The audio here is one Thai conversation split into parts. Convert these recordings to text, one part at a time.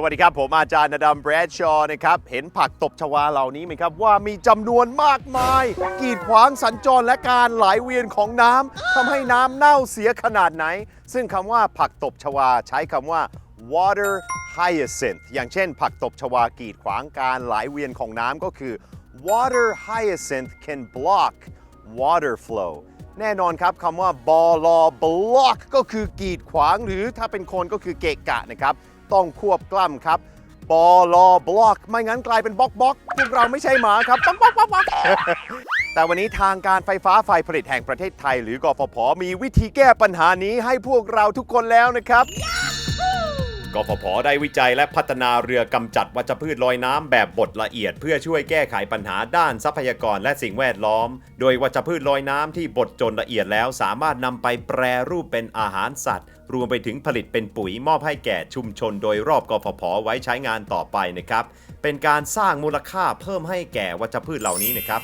สวัสดีครับ ผมอาจารย์นดัมแบรดชอว์นะครับ เห็นผักตบชวาเหล่านี้ไหมครับ ว่ามีจำนวนมากมาย กีดขวางสัญจรและการไหลเวียนของน้ำทำให้น้ำเน่าเสียขนาดไหน ซึ่งคำว่าผักตบชวาใช้คำว่า water hyacinth อย่างเช่น ผักตบชวากีดขวางการไหลเวียนของน้ำก็คือ water hyacinth can block water flow แน่นอนครับคำว่าบอลอบล็อกก็คือกีดขวางหรือถ้าเป็นคนก็คือเกะกะนะครับ ต้องควบกล้ำครับบอลอบล็อกไม่งั้นกลายเป็นบล็อกบล็อกพวกเราไม่ใช่หมาครับบล็อกบล็อกบล็อกบล็อกแต่วันนี้ทางการไฟฟ้าฝ่ายผลิตแห่งประเทศไทย หรือกฟผมีวิธีแก้ปัญหานี้ให้พวกเราทุกคนแล้วนะครับ ฟผได้วิจัยและพัฒนาเรือกำจัดวัชพืชลอยน้ำแบบบดละเอียด เพื่อช่วยแก้ไขปัญหาด้านทรัพยากรและสิ่งแวดล้อม โดยวัชพืชลอยน้ำที่บดจนละเอียดแล้วสามารถนำไปแปรรูปเป็นอาหารสัตว์ รวมไปถึงผลิตเป็นปุ๋ยมอบให้แก่ชุมชน โดยรอบกฟผไว้ใช้งานต่อไปนะครับ เป็นการสร้างมูลค่าเพิ่มให้แก่วัชพืชเหล่านี้นะครับ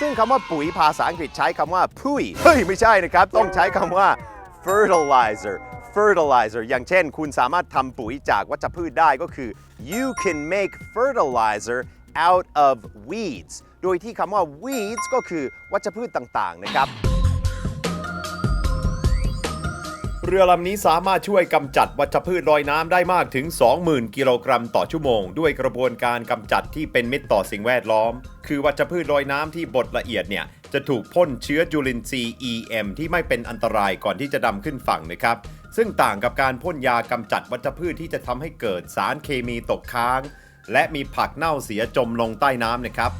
ซึ่งคำว่าปุ๋ยภาษาอังกฤษใช้คำว่าพุยเฮ้ย ไม่ใช่นะครับ ต้องใช้คำว่า fertilizer fertilizer อย่างเช่น คุณสามารถทำปุ๋ยจากวัชพืชได้ก็คือ you can make fertilizer out of weeds โดยที่คำว่า weeds ก็คือวัชพืชต่างๆ นะครับ เรือลำนี้สามารถช่วยกำจัดวัชพืชลอยน้ำได้มากถึง 20,000 กิโลกรัมต่อชั่วโมง ด้วยกระบวนการกำจัดที่เป็นมิตรต่อสิ่งแวดล้อม คือวัชพืชลอยน้ำที่บดละเอียดเนี่ยจะถูกพ่นเชื้อจุลินทรีย์ EM ที่ไม่เป็นอันตรายก่อนที่จะดำขึ้นฝั่งนะครับ ซึ่งต่างกับการพ่นยากำจัดวัชพืชที่จะทำให้เกิดสารเคมีตกค้าง และมีผักเน่าเสียจมลงใต้น้ำนะครับ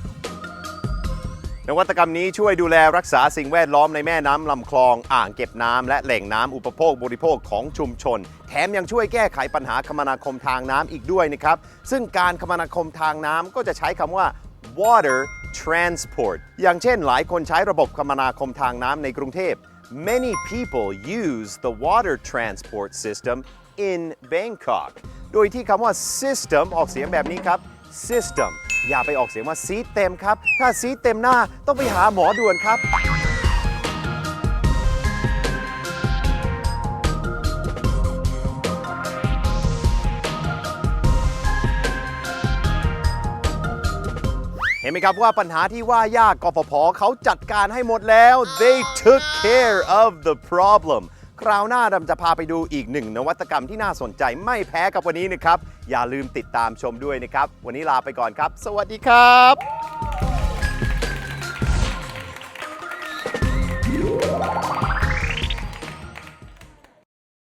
นวัตกรรมนี้ช่วยดูแลรักษาสิ่งแวดล้อมในแม่น้ำลำคลอง อ่างเก็บน้ำและแหล่งน้ำอุปโภคบริโภคของชุมชน แถมยังช่วยแก้ไขปัญหาคมนาคมทางน้ำอีกด้วยนะครับ ซึ่งการคมนาคมทางน้ำก็จะใช้คำว่า water transport อย่างเช่นหลายคนใช้ระบบคมนาคมทางน้ำในกรุงเทพ Many people use the water transport system in Bangkok โดยที่คำว่า system ออกเสียงแบบนี้ครับ system อย่าไปออกเสียงว่าซีดเต็มครับ ถ้าซีดเต็มหน้าต้องไปหาหมอด่วนครับ เห็นไหมครับว่าปัญหาที่ว่ายากกฟผเขาจัดการให้หมดแล้ว they took care of the problem คราวหน้าดำจะพาไปดูอีกหนึ่งนวัตกรรมที่น่าสนใจไม่แพ้กับวันนี้นะครับ อย่าลืมติดตามชมด้วยนะครับ วันนี้ลาไปก่อนครับ สวัสดีครับ